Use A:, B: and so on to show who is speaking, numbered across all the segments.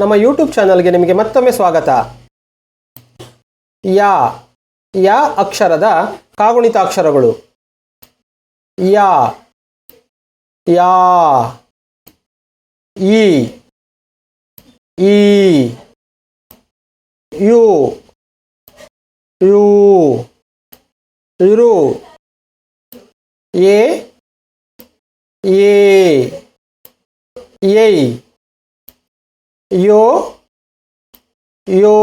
A: ನಮ್ಮ ಯೂಟ್ಯೂಬ್ ಚಾನಲ್ಗೆ ನಿಮಗೆ ಮತ್ತೊಮ್ಮೆ ಸ್ವಾಗತ. ಯಾ ಯಾ ಅಕ್ಷರದ ಕಾಗುಣಿತಾಕ್ಷರಗಳು. ಯಾ ಯಾ ಈ ಈ ಯು ಯು ಇರು ಎ ಎ ಏಯ್ ಯೋ ಯೋ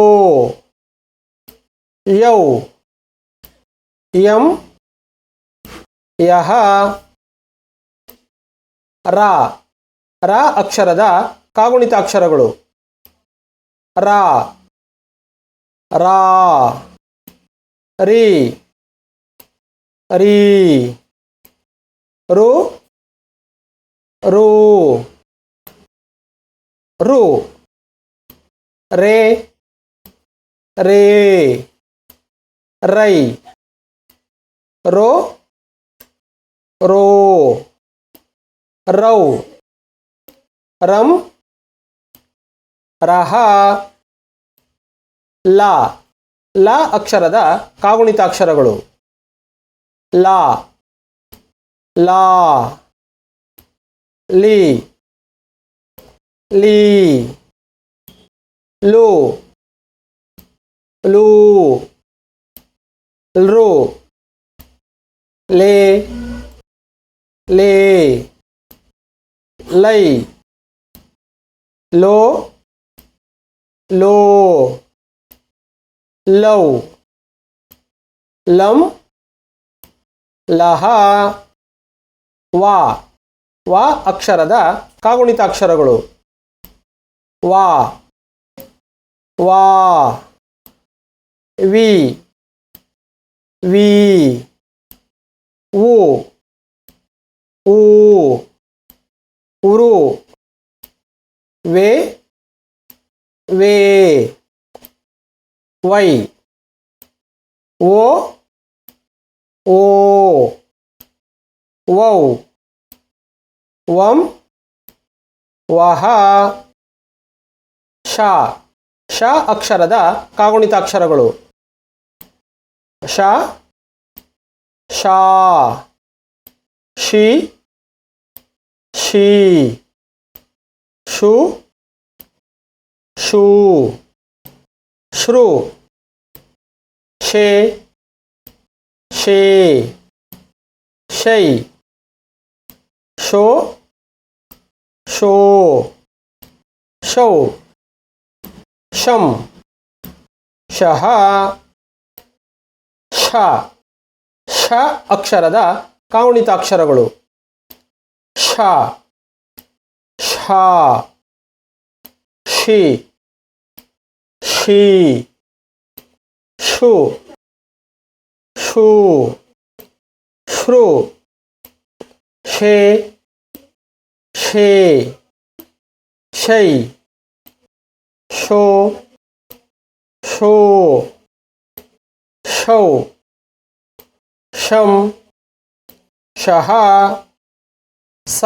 A: ಯೌ ಯಂ ಯಹ ರ ರ ಅಕ್ಷರದ ಕಾಗುಣಿತ ಅಕ್ಷರಗಳು. ರ ರಾ ರಿ ರಿ ರು ರು ರು ರೇ ರೇ, ರೈ, ರೋ ರೋ, ರೌ, ರಂ, ರಹ, ಲಾ ಲಾ ಅಕ್ಷರದ ಕಾಗುಣಿತಾಕ್ಷರಗಳು. ಲಾ ಲಾ, ಲೀ ಲೀ. ಲು ಲೂ ಲ್ರು ಲೇ ಲೇ ಲೈ ಲೋ ಲೋ ಲೌ ಲಂ ಲಹಾ ವಾ ವಾ ಅಕ್ಷರದ ಕಾಗುಣಿತಾಕ್ಷರಗಳು ವಾ ವಾ ವಿ ವಿ ಉ ಊ ಉರು ವೇ ವೇ ವೈ ಓ ಓ ವೌ ವಂ ವಹ ಶ ಶ ಅಕ್ಷರದ ಕಾಗುಣಿತಾಕ್ಷರಗಳು ಶ ಶಾ ಶಿ, ಶೀ, ಶು, ಶೂ, ಶ್ರು, ಶೇ ಶೇ, ಶೈ, ಶೋ ಶೋ, ಶೌ. ಶಂ. ಶಹ ಶ ಶ ಅಕ್ಷರದ ಕಾವಣಿತಾಕ್ಷರಗಳು ಶ ಶ ಶಿ. ಶಿ. ಶು ಶೂ ಶೃ ಶೇ. ಶೇ. ಶೈ. ಶೋ ಶೋ ಶೌ ಶಂ ಶಹ ಸ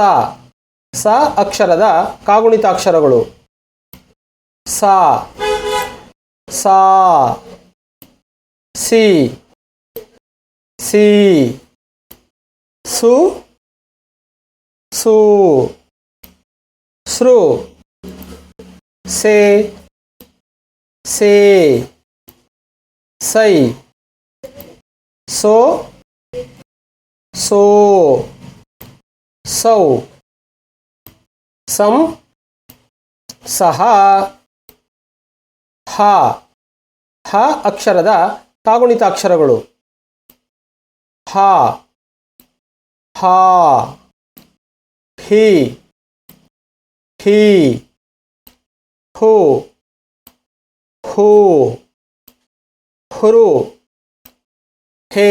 A: ಸ ಅಕ್ಷರದ ಕಾಗುಣಿತಾಕ್ಷರಗಳು. ಸಾ ಸಾ ಸಿ ಸಿ ಸು ಸು ಸೃ ಸೇ ಸೇ, ಸೈ, ಸೋ ಸೋ, ಸೌ, ಸಂ, ಸಹ, ಹ ಹ ಅಕ್ಷರದ ಕಾಗುಣಿತಾಕ್ಷರಗಳು ಹ ಹ, ಹಿ ಹಿ, ಹು ಹೂ ಹುರು ಹೇ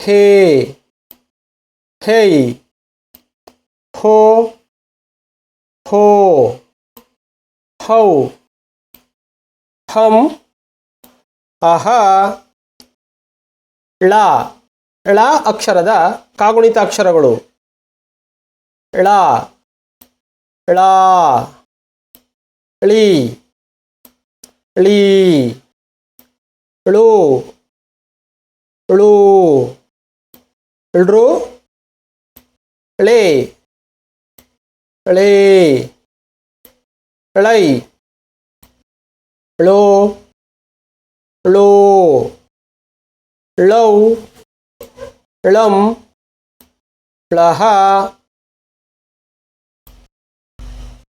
A: ಹೇ ಹೇಯ್ ಹೋ ಹೋ ಹೌ ಹಂ ಅಹ ಳ ಳ ಅಕ್ಷರದ ಕಾಗುಣಿತಾಕ್ಷರಗಳು ಳ ಳ, ಳಿ. ಳಿ ಳು ಳು ಳ್ರು ಳೆ ಳೆ ಳೈ ಳೋ ಳೋ ಳೌ ಳಂ ಳಹ